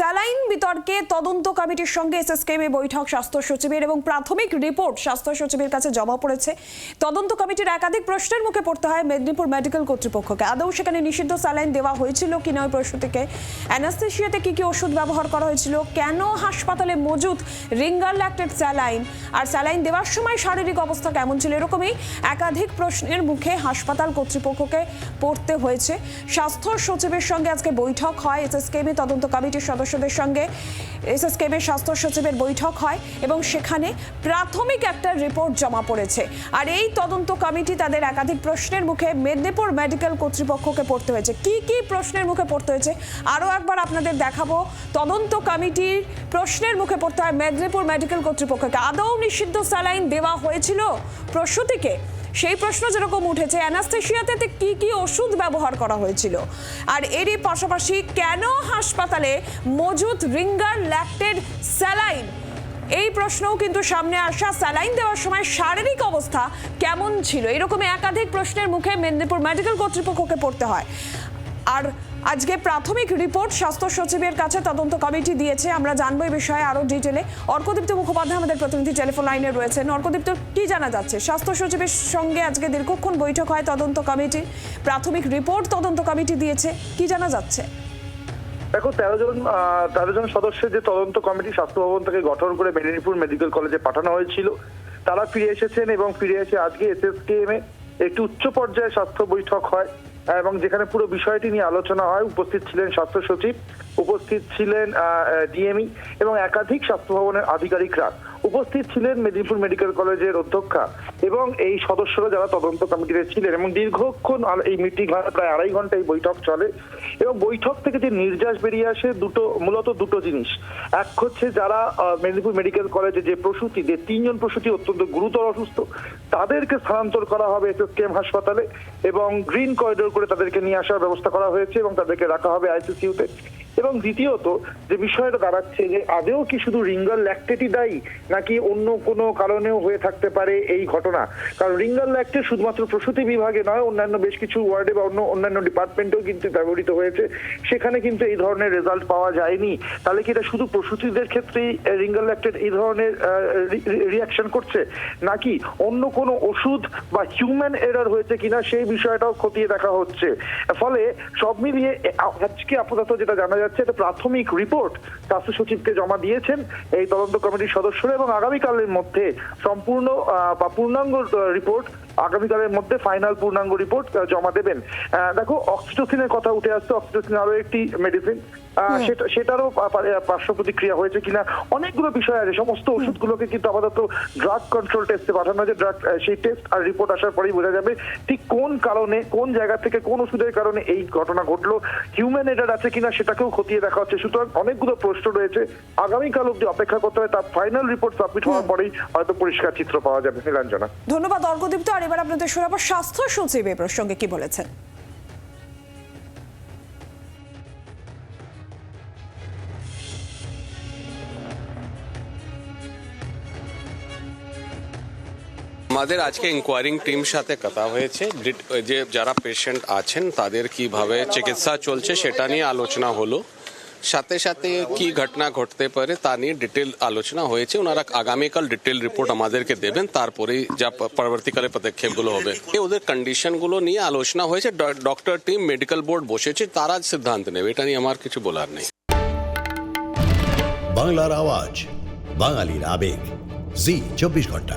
Saline বিতর্কে তদন্ত কমিটির সঙ্গে এসএসকেএম বৈঠক স্বাস্থ্য সচিবের এবং প্রাথমিক রিপোর্ট স্বাস্থ্য সচিবের কাছে জমা পড়েছে। তদন্ত কমিটির একাধিক প্রশ্নের মুখে পড়তে হয় মেদিনীপুর মেডিকেল কর্তৃপক্ষকে। আদৌ সেখানে নিষিদ্ধ স্যালাইন দেওয়া হয়েছিল কিনা ওই প্রশ্নটিকে? অ্যানাস্থেশিয়াতে কী কী ওষুধ ব্যবহার করা হয়েছিল? কেন হাসপাতালে মজুদ রিঙ্গার ল্যাক্টেড স্যালাইন? আর স্যালাইন দেওয়ার সময় শারীরিক অবস্থা কেমন ছিল এরকমই একাধিক প্রশ্নের মুখে হাসপাতাল কর্তৃপক্ষকে পড়তে হয়েছে। স্বাস্থ্য সচিবের সঙ্গে আজকে বৈঠক হয় এসএসকেএমে তদন্ত কমিটির সদস্যদের সঙ্গে এসএসকেএমের স্বাস্থ্য সচিবের বৈঠক হয় এবং সেখানে প্রাথমিক একটা রিপোর্ট জমা পড়েছে। আর এই তদন্ত কমিটি তাদের একাধিক প্রশ্নের মুখে মেদিনীপুর মেডিকেল কর্তৃপক্ষকে পড়তে হয়েছে। কি কি প্রশ্নের মুখে পড়তে হয়েছে? আরও একবার আপনাদের দেখাবো। তদন্ত কমিটির প্রশ্নের মুখে পড়তে হয় মেদিনীপুর মেডিকেল কর্তৃপক্ষকে। আদৌ নিষিদ্ধ স্যালাইন দেওয়া হয়েছিল প্রসূতিকে? সেই প্রশ্ন যেরকম উঠেছে, অ্যানাস্থেশিয়াতে কি কি ওষুধ ব্যবহার করা হয়েছিল? আর এরই পাশাপাশি কেন হাসপাতালে মজুত রিঙ্গার ল্যাক্টেড স্যালাইন? এই প্রশ্নও কিন্তু সামনে আসা। স্যালাইন দেওয়ার সময় শারীরিক অবস্থা কেমন ছিল? এরকম একাধিক প্রশ্নের মুখে মেদিনীপুর মেডিকেল কর্তৃপক্ষকে পড়তে হয়। আর আজকে প্রাথমিক রিপোর্ট স্বাস্থ্য সচিবের কাছে তদন্ত কমিটি দিয়েছে। আমরা জানব এই বিষয়ে আরও ডিটেলে। অর্কদীপ্ত মুখোপাধ্যায় আমাদের প্রতিনিধি টেলিফোন লাইনে রয়েছেন। অর্কদীপ্ত, কি জানা যাচ্ছে? স্বাস্থ্য সচিবের সঙ্গে আজকে দীর্ঘক্ষণ বৈঠক হয় তদন্ত কমিটি। প্রাথমিক রিপোর্ট তদন্ত কমিটি দিয়েছে। কি জানা যাচ্ছে? দেখো, তেরো জন তেরো জন সদস্যের যে তদন্ত কমিটি স্বাস্থ্য ভবন থেকে গঠন করে মেদিনীপুর মেডিকেল কলেজে পাঠানো হয়েছিল, তারা ফিরে এসেছেন এবং ফিরে এসে আজকে এসএসকেএম এ একটি উচ্চ পর্যায়ে স্বাস্থ্য বৈঠক হয়। এবং যেখানে পুরো বিষয়টি নিয়ে আলোচনা হয়, উপস্থিত ছিলেন স্বাস্থ্য সচিব, উপস্থিত ছিলেন ডিএমই এবং একাধিক স্বাস্থ্য ভবনের আধিকারিকরা। উপস্থিত ছিলেন মেদিনীপুর মেডিকেল কলেজের অধ্যক্ষা এবং এই সদস্যরা যারা তদন্ত কমিটিতে ছিলেন এবং দীর্ঘক্ষণ এই মিটিং হয় প্রায় আড়াই ঘণ্টা এই বৈঠক চলে এবং বৈঠক থেকে যে নির্যাস বেরিয়ে আসে দুটো, মূলত দুটো জিনিস। এক হচ্ছে যারা মেদিনীপুর মেডিকেল কলেজে যে প্রসূতি, যে তিনজন প্রসূতি অত্যন্ত গুরুতর অসুস্থ, তাদেরকে স্থানান্তর করা হবে এসএসকেএম হাসপাতালে এবং গ্রিন করিডোর করে তাদেরকে নিয়ে আসার ব্যবস্থা করা হয়েছে এবং তাদেরকে রাখা হবে আইসিসিউতে এবং দ্বিতীয়ত যে বিষয়টা দাঁড়াচ্ছে যে আদেও কি শুধু রিঙ্গাল ল্যাকটেটই দায়ী, নাকি অন্য কোনো কারণেও হয়ে থাকতে পারে এই ঘটনা? কারণ রিঙ্গাল ল্যাকটেট শুধুমাত্র প্রসূতি বিভাগে নয়, অন্যান্য বেশ কিছু ওয়ার্ডে বা অন্য অন্যান্য ডিপার্টমেন্টেও কিন্তু ব্যবহৃত হয়েছে। সেখানে কিন্তু এই ধরনের রেজাল্ট পাওয়া যায়নি। তাহলে কি এটা শুধু প্রসূতিদের ক্ষেত্রেই রিঙ্গাল ল্যাকটেট এই ধরনের রিয়াকশন করছে? নাকি অন্য কোনো ওষুধ বা হিউম্যান এরার হয়েছে কিনা সেই বিষয়টাও খতিয়ে দেখা হচ্ছে? ফলে সব মিলিয়ে আজকে আপাতত যেটা জানা যাচ্ছে, এটা প্রাথমিক রিপোর্ট স্বাস্থ্য সচিবকে জমা দিয়েছেন এই তদন্ত কমিটির সদস্যরা এবং আগামীকালের মধ্যে সম্পূর্ণ বা পূর্ণাঙ্গ রিপোর্ট আগামীকালের মধ্যে ফাইনাল পূর্ণাঙ্গ রিপোর্ট জমা দেবেন। দেখো অক্সিটোসিনের কথা উঠে আসছে। অক্সিটোসিন আরও একটি মেডিসিন সেটা সেটারও পার্শ্ব প্রতিক্রিয়া হয়েছে কিনা অনেকগুলো বিষয় আছে। সমস্ত ওষুধগুলোকে কিন্তু আপাতত ড্রাগ কন্ট্রোল টেস্টে পাঠানো হয়েছে। ড্রাগ সেই টেস্ট আর রিপোর্ট আসার পরেই বোঝা যাবে ঠিক কোন কারণে কোন জায়গা থেকে কোন ওষুধের কারণে এই ঘটনা ঘটলো হিউম্যান এডার আছে কিনা সেটাকেও খতিয়ে দেখা হচ্ছে। সুতরাং অনেকগুলো প্রশ্ন রয়েছে। আগামীকাল অব্দি অপেক্ষা করতে হবে। তার ফাইনাল রিপোর্ট সাবমিট হওয়ার পরেই হয়তো পরিষ্কার চিত্র পাওয়া যাবে। নীলাঞ্জনা ধন্যবাদ অর্কদীপ্ত। এবার আপনাদের শোনাবো স্বাস্থ্য সচিব এই প্রসঙ্গে কি বলেছেন। আমাদের আজকে ইনকোয়ারিং টিম সাথে কথা হয়েছে। যে যারা পেশেন্ট আছেন, তাদের কীভাবে চিকিৎসা চলছে সেটা নিয়ে আলোচনা হলো। সাথে সাথে কি ঘটনা ঘটতে পারে তা নিয়ে ডিটেল আলোচনা হয়েছে। ওনারা আগামীকাল ডিটেল রিপোর্ট আমাদেরকে দেবেন, তারপরেই যা পরবর্তীকালে পদক্ষেপগুলো হবে। ওদের কন্ডিশনগুলো নিয়ে আলোচনা হয়েছে। ডক্টর টিম মেডিকেল বোর্ড বসেছে, তারা সিদ্ধান্ত নেবে। এটা নিয়ে আমার কিছু বলার নেই। বাংলার আওয়াজ, বাঙালির আবেগ। জি, চব্বিশ ঘণ্টা।